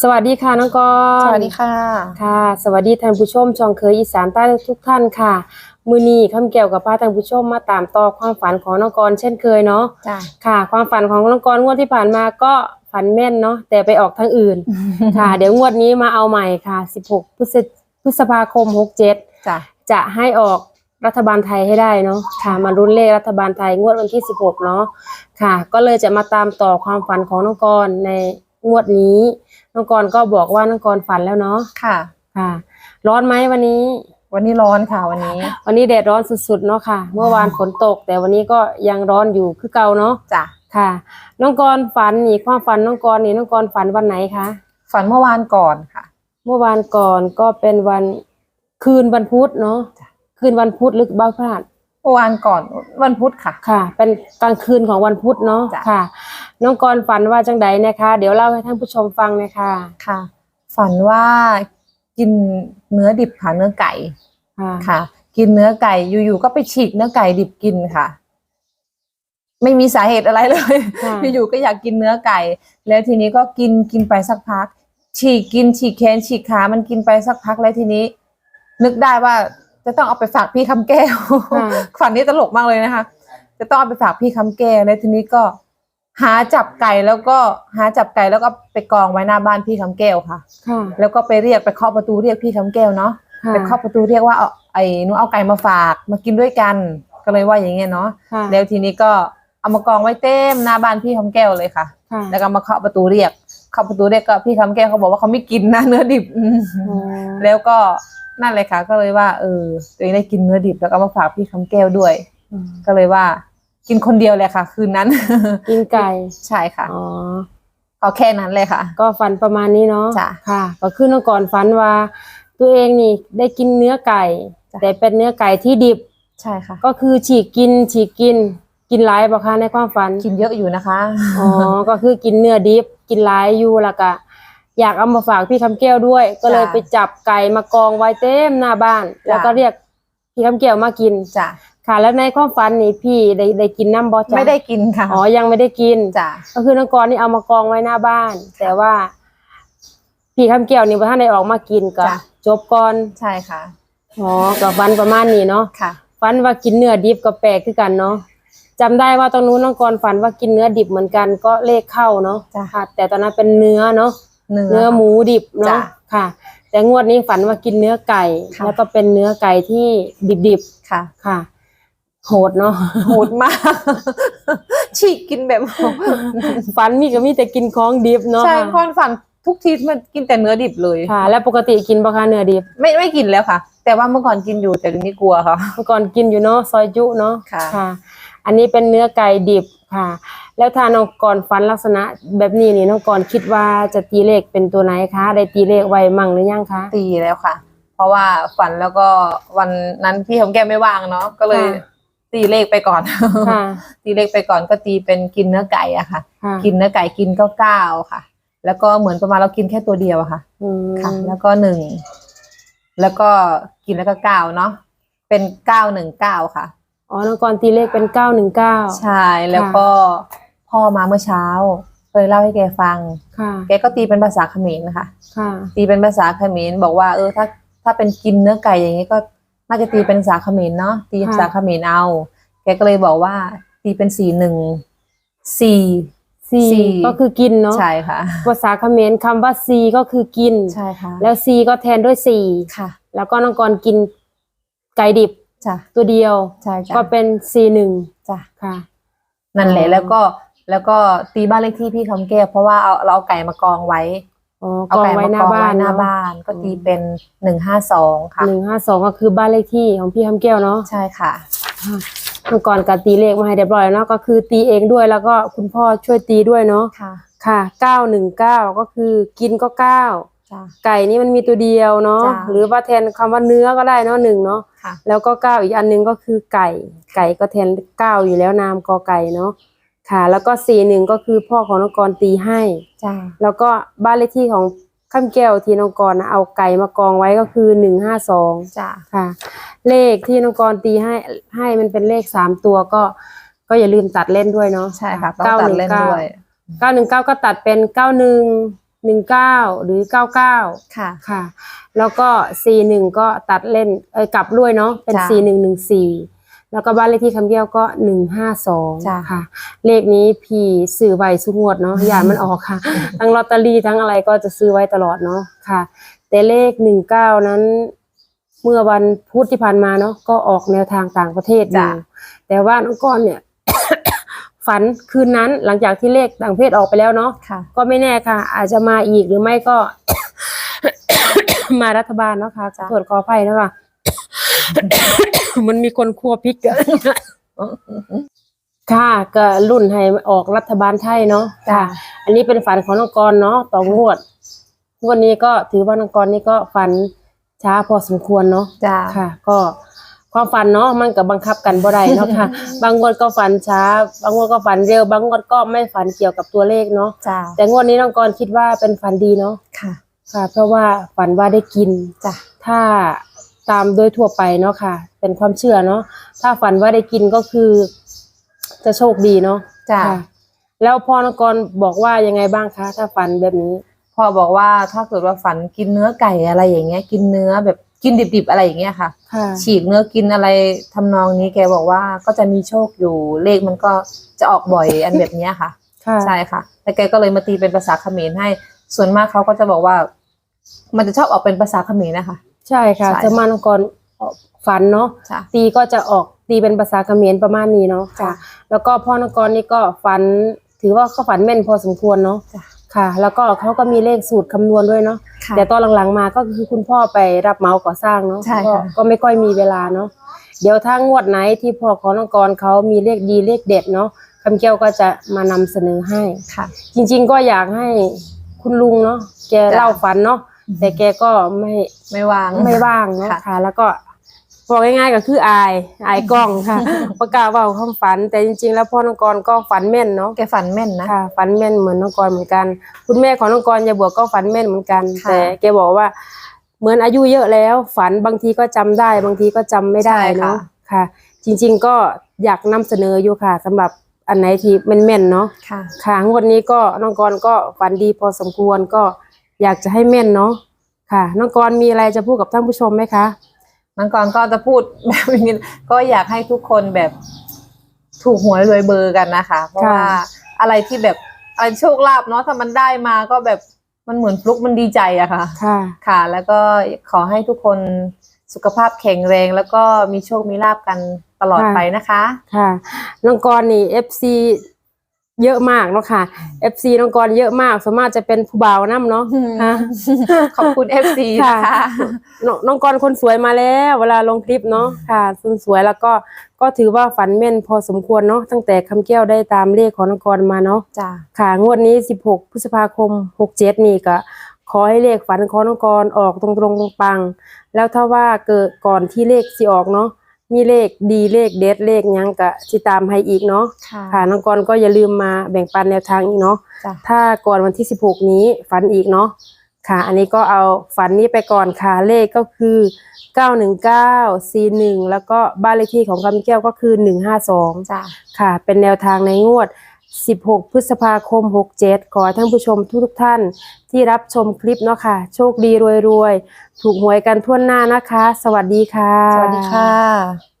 สวัสดีค่ะน้องกรสวัสดีค่ะ ค่ะ สวัสดีท่านผู้ชมช่องเคยอีสานใต้ทุกท่านค่ะ มือนี้คำเกี่ยวกับพาท่านผู้ชมมาตามต่อความฝันของน้องกรเช่นเคยเนาะจ้าค่ะ ความฝันของน้องกรงวดที่ผ่านมาก็ฝันแม่นเนาะแต่ไปออกทางอื่น ค่ะ เดี๋ยวงวดนี้มาเอาใหม่ค่ะ 16 พฤศพฤษภาคม 67 จ้าจะให้ออกรัฐบาลไทยให้ได้เนาะค่ะมารุ้นเลขรัฐบาลไทยงวดวันที่ 16 เนาะค่ะ ก็เลยจะมาตามต่อความฝันของน้องกรในงวดนี้ น้องกรก็บอกว่าน้องกรฝันแล้วเนาะค่ะ ค่ะ ร้อนไหมวันนี้ วันนี้ร้อนค่ะวันนี้ วันนี้แดดร้อนสุดๆเนาะค่ะ เมื่อวานฝนตก แต่วันนี้ก็ยังร้อนอยู่คือเก่าเนาะจ้ะค่ะ น้องกรฝันนี่ความฝันน้องกรนี่น้องกรฝันวันไหนคะฝันเมื่อวานก่อนค่ะ เมื่อวานก่อนก็เป็นวันคืนวันพุธเนาะจ้ะคืนวันพุธหรือบ้าพลาดเมื่อวานก่อนวันพุธค่ะ ค่ะ เป็นกลางคืนของวันพุธเนาะจ้ะค่ะ น้องกรฝันว่าจังใดนะคะ เดี๋ยวเล่าให้ท่านผู้ชมฟังนะคะค่ะ ฝันว่ากินเนื้อดิบค่ะเนื้อไก่ค่ะค่ะกินเนื้อไก่อยู่ๆก็ไปฉีกเนื้อไก่ดิบกินค่ะ ไม่มีสาเหตุอะไรเลยค่ะอยู่ๆก็อยากกินเนื้อไก่ แล้วทีนี้ก็กินกินไปสักพัก ฉีกกินฉีกแขนฉีกขา มันกินไปสักพักแล้วทีนี้ นึกได้ว่าจะต้องเอาไปฝากพี่คำแก้วค่ะฝันนี้ตลกมากเลยนะคะ จะต้องเอาไปฝากพี่คำแก้วแล้วทีนี้ก็ หาจับไก่แล้วก็หาจับไก่แล้วก็ไปกองไว้หน้าบ้านพี่คำแก้วค่ะ ค่ะ แล้วก็ไปเรียกไปเคาะประตูเรียกพี่คำแก้วเนาะค่ะไปเคาะประตูเรียกว่าเอาไอ้หนูเอาไก่มาฝากมากินด้วยกัน ก็เลยว่าอย่างเงี้ยเนาะค่ะแล้วทีนี้ก็เอามากองไว้เต็มหน้าบ้านพี่คำแก้วเลยค่ะค่ะ แล้วก็มาเคาะประตูเรียกเคาะประตูเรียกก็พี่คำแก้วเขาบอกว่าเขาไม่กินนะเนื้อดิบอืมอ๋อแล้วก็นั่นเลยค่ะ ก็เลยว่าเออตัวเองได้กินเนื้อดิบแล้วก็เอามาฝากพี่คำแก้วด้วยอืมก็เลยว่า กินคนเดียวเลยค่ะ คืนนั้น กินไก่ใช่ค่ะอ๋อเอาแค่นั้นเลยค่ะ ก็ฝันประมาณนี้เนาะจ้ะค่ะ ก็คือน้องก่อนฝันว่า ตัวเองนี่ได้กินเนื้อไก่ จ้ะ แต่เป็นเนื้อไก่ที่ดิบ ใช่ค่ะ ก็คือฉีกกินฉีกกิน กินหลายบ่คะในความฝันกินเยอะอยู่นะคะ อ๋อ ก็คือกินเนื้อดิบ กินหลายอยู่แล้วก็อยากเอามาฝากพี่คำแก้วด้วย ก็เลยไปจับไก่มากองไว้เต็มหน้าบ้าน แล้วก็เรียกพี่คำแก้วมากิน จ้ะ ค่ะ แล้วในความฝันนี่พี่ได้ได้กินน้ำบอจ๊ะไม่ได้กินค่ะอ๋อยังไม่ได้กินจ้ะก็คือน้องกรนี่เอามากองไว้หน้าบ้าน แต่ว่า พี่คำแก้วนี่พอท่านได้ออกมากินก็จ้ะจบก่อนใช่ค่ะอ๋อกับฟันประมาณนี้เนาะค่ะฟันว่ากินเนื้อดิบก็แปลกคือกันเนาะจำได้ว่าตอนนู้นน้องกรฝันว่ากินเนื้อดิบเหมือนกันก็เลขเข้าเนาะจ้ะค่ะแต่ตอนนั้นเป็นเนื้อเนาะเนื้อเนื้อหมูดิบจ้ะเนาะค่ะ แต่งวดนี้ฝันว่ากินเนื้อไก่ค่ะแล้วก็เป็นเนื้อไก่ที่ดิบค่ะๆค่ะ โหดเนาะโหดมากฉีกกินแบบฝันมีก็มีแต่กินของดิบเนาะใช่ค่ะความฝันทุกทีมันกินแต่เนื้อดิบเลยค่ะ แล้วปกติกินปะคะเนื้อดิบไม่ไม่กินแล้วค่ะ แต่ว่าเมื่อก่อนกินอยู่แต่เดี๋ยวนี้กลัวค่ะเมื่อก่อนกินอยู่เนาะซอยจุเนาะค่ะ อันนี้เป็นเนื้อไก่ดิบค่ะ แล้วถ้าน้องกรฟันลักษณะ แบบนี้นี่น้องกรคิดว่าจะตีเลขเป็นตัวไหนคะได้ตีเลขไว้มั่งหรือยังคะตีแล้วค่ะ เพราะว่าฝันแล้วก็วันนั้นพี่ของแก้วไม่ว่างเนาะก็เลยค่ะ ตีเลขไปก่อน ค่ะตีเลขไปก่อนก็ตีเป็นกินเนื้อไก่อะค่ะ ค่ะกินเนื้อไก่กินเก้าเก้าค่ะ แล้วก็เหมือนประมาณเรากินแค่ตัวเดียวอะค่ะ อืมค่ะ แล้วก็หนึ่ง แล้วก็กินแล้วก็เก้าเนาะ เป็นเก้าหนึ่งเก้าค่ะ อ๋อน้องกรตีเลขเป็นเก้าหนึ่งเก้า ใช่ แล้วก็พ่อมาเมื่อเช้าเคยเล่าให้แกฟัง ค่ะ แกก็ตีเป็นภาษาเขมรนะคะ ค่ะ ตีเป็นภาษาเขมรบอกว่าเออถ้าถ้าเป็นกินเนื้อไก่อย่างนี้ก็ น่าจะตีเป็นภาษาเขมรเนาะตีภาษาเขมรเอา แกก็เลยบอกว่า ตีเป็นสี่หนึ่งสี่ซีสี่ก็คือกินเนาะใช่ค่ะภาษาเขมรคำว่าซีก็คือกินใช่ค่ะแล้วซีก็แทนด้วยสี่ค่ะ แล้วก็น้องกรกินไก่ดิบจ้ะตัวเดียวใช่จ้ะก็เป็นซีหนึ่งจ้ะค่ะ นั่นแหละอ๋อแล้วก็แล้วก็ตีบ้านเลขที่พี่คำแก้วเพราะว่าเอาเราเอาไก่มากองไว้ อ๋อเอากองไก่ไว้มาหน้ากองบ้าไว้นหน้าเนาะ บ้านก็ตีอืมเป็นหนึ่งห้าสองค่ะ หนึ่งห้าสองก็คือบ้านเลขที่ของพี่คำแก้วเนาะใช่ค่ะ เมื่อก่อนการตีเลขมาให้เรียบร้อยแล้วเนาะก็คือตีเองด้วยแล้วก็คุณพ่อช่วยตีด้วยเนาะค่ะค่ะเก้าหนึ่งเก้าก็คือกินก็เก้าจ้ะ ไก่นี่มันมีตัวเดียวเนาะจ้ะ หรือว่าแทนคำว่าเนื้อก็ได้เนาะหนึ่งเนาะค่ะ แล้วก็เก้าอีกอันหนึงก็คือไก่ ไก่ก็แทนเก้าอยู่แล้วนามกอไก่เนาะ ค่ะ แล้วก็สี่หนึ่งก็คือพ่อของน้องกรตีให้ จ้าแล้วก็บ้านเลขที่ของข้ามแก้วที่น้องกรนะเอาไก่มากองไว้ก็คือหนึ่งห้าสองจ้าค่ะ เลขที่น้องกรตีให้ให้มันเป็นเลขสามตัวก็ ก็อย่าลืมตัดเล่นด้วยเนาะใช่ค่ะต้องตัดเล่นด้วยเก้าหนึ่งเก้าก็ตัดเป็นเก้าหนึ่งหนึ่งเก้าหรือเก้าเก้าค่ะค่ะ แล้วก็สี่หนึ่งก็ตัดเล่นเอ้ยกลับด้วยเนาะเป็นจ้ะสี่หนึ่งหนึ่งสี่ แล้วก็บ้านเลขที่คำแก้วก็หนึ่งห้าสองจ้ะ ค่ะ เลขนี้พี่ซื้อไว้สุกงวดเนาะ อย่ามันออกค่ะ ทั้งลอตเตอรี่ทั้งอะไรก็จะซื้อไว้ตลอดเนาะค่ะ แต่เลขหนึ่งเก้านั้น เมื่อวันพุธที่ผ่านมาเนาะก็ออกแนวทางต่างประเทศอยู่จ้ะ แต่ว่าน้องก้อนเนี่ย ฝันคืนนั้นหลังจากที่เลขต่างประเทศออกไปแล้วเนาะ ค่ะ ก็ไม่แน่ค่ะ อาจจะมาอีกหรือไม่ก็ มารัฐบาลเนาะค่ะจ้ะ ตรวจขออภัยนะคะ มันมีคนครัวพริกอะค่ะก็รุ่นให้ออกรัฐบาลไทยเนาะจ้ะอันนี้เป็นฝันของน้องกรเนาะต่องวดงวดนี้ก็ถือว่าน้องกรนี่ก็ฝันช้าพอสมควรเนาะจ้าค่ะ ก็ความฝันเนาะมันก็บังคับกันบ่ได้เนาะค่ะ บางงวดก็ฝันช้า บางงวดก็ฝันเร็ว บางงวดก็ไม่ฝันเกี่ยวกับตัวเลขเนาะจ้าแต่งวดนี้น้องกรคิดว่าเป็นฝันดีเนาะค่ะ ค่ะ เพราะว่าฝันว่าได้กินจ้ะถ้า ตามโดยทั่วไปเนาะค่ะ เป็นความเชื่อเนาะถ้าฝันว่าได้กินก็คือ จะโชคดีเนาะจ้าค่ะ แล้วพ่อนองกรบอกว่ายังไงบ้างคะถ้าฝันแบบนี้ พ่อบอกว่าถ้าเกิดว่าฝันกินเนื้อไก่อะไรอย่างเงี้ย กินเนื้อแบบกินดิบๆอะไรอย่างเงี้ยค่ะ ค่ะ ฉีกเนื้อกินอะไรทำนองนี้แกบอกว่าก็จะมีโชคอยู่เลขมันก็จะออกบ่อยอันแบบเนี้ยค่ะ ค่ะ ใช่ค่ะแล้วแกก็เลยมาตีเป็นภาษาเขมรให้ ส่วนมากเขาก็จะบอกว่า มันจะชอบออกเป็นภาษาเขมรนะคะ ใช่ค่ะใช่จะมานองกรฝันเนาะจ้ะ ตีก็จะออกตีเป็นภาษาเขมรประมาณนี้เนาะค่ะ แล้วก็พ่อนองกรนี่ก็ฝัน ถือว่าเขาฝันแม่นพอสมควรเนาะจ้ะ ค่ะ แล้วก็เขาก็มีเลขสูตรคำนวณด้วยเนาะ ค่ะ แต่ตอนหลังๆมาก็คือคุณพ่อไปรับเหมาก่อสร้างเนาะใช่ก็ค่ะก็ไม่ค่อยมีเวลาเนาะเดี๋ยวถ้างวดไหนที่พ่อของน้องกรเขามีเลขดีเลขเด็ดเนาะคำแก้วก็จะมานำเสนอให้ ค่ะ จริงๆก็อยากให้คุณลุงเนาะแกจ้ะเล่าฝันเนาะ แต่แกก็ไม่ไม่วางไม่ว่างเนาะค่ะค่ะ แล้วก็บอกง่ายๆก็คืออายอายกล้องค่ะ ประกล้าศเว่าความฝัน แต่จริงๆ แล้วพ่อน้องกรก็ฝันแม่นเนาะแกฝันแม่นนะค่ะฝันแม่นเหมือนน้องกรเหมือนกัน คุณแม่ของน้องกรยายบวกก็ฝันแม่นเหมือนกันค่ะแต่แกบอกว่า เหมือนอายุเยอะแล้ว ฝันบางทีก็จำได้ บางทีก็จำไม่ได้ใช่ค่ะเนาะค่ะ จริง ๆ ก็อยากนำเสนออยู่ค่ะสำหรับอันไหนที่แม่นๆเนาะค่ะค่ะงวดนี้ก็น้องกรก็ฝันดีพอสมควรก็ อยากจะให้แม่นเนาะค่ะน้องกรมีอะไรจะพูดกับท่านผู้ชมไหมคะมังกรก็จะพูดแบบนี้ก็อยากให้ทุกคนแบบถูกหวยรวยเบอร์กันนะคะ เพราะค่ะว่าอะไรที่แบบอะไรโชคลาภเนาะถ้ามันได้มาก็แบบมันเหมือนฟลุกมันดีใจอะค่ะ ค่ะ ค่ะ แล้วก็ขอให้ทุกคนสุขภาพแข็งแรง แล้วก็มีโชคมีลาบกันตลอดค่ะไปนะคะ ค่ะ น้องกรนี่ FC เยอะมากเนาะค่ะ FC น้องกรเยอะมากสามารถจะเป็นผู้บ่าวน้ำเนาะอืมค่ะขอบคุณ FC ค่ะนะคะน้องน้องกรคนสวยมาแล้ว เวลาลงคลิปเนาะค่ะคนสวยแล้วก็ก็ถือว่าฝันแม่นพอสมควรเนาะตั้งแต่คำแก้วได้ตามเลขของน้องกรมาเนาะจ้าค่ะงวดนี้ 16 พฤษภาคม 67 นี่ก็ขอให้เลขฝันของน้องกรออกตรงๆปังๆแล้วถ้าว่าเกิดก่อนที่เลขสิออกเนาะ มีเลขดีเลขเด็ดเลขหยังก็สิตามให้อีกเนาะค่ะค่ะน้องกรก็อย่าลืมมาแบ่งปันแนวทางอีกเนาะจ้ะถ้าก่อนวันที่ 16 นี้ฝันอีกเนาะค่ะ อันนี้ก็เอาฝันนี้ไปก่อนค่ะเลขก็คือ 919 41 แล้วก็บ้านเลขที่ของคำแก้วก็คือ 152จ้าค่ะ เป็นแนวทางในงวด 16 พฤษภาคม 67 ขอท่านผู้ชมทุกๆท่านที่รับชมคลิปเนาะค่ะ โชคดีรวยๆถูกหวยกันทั่วหน้านะคะ สวัสดีค่ะ สวัสดีค่ะ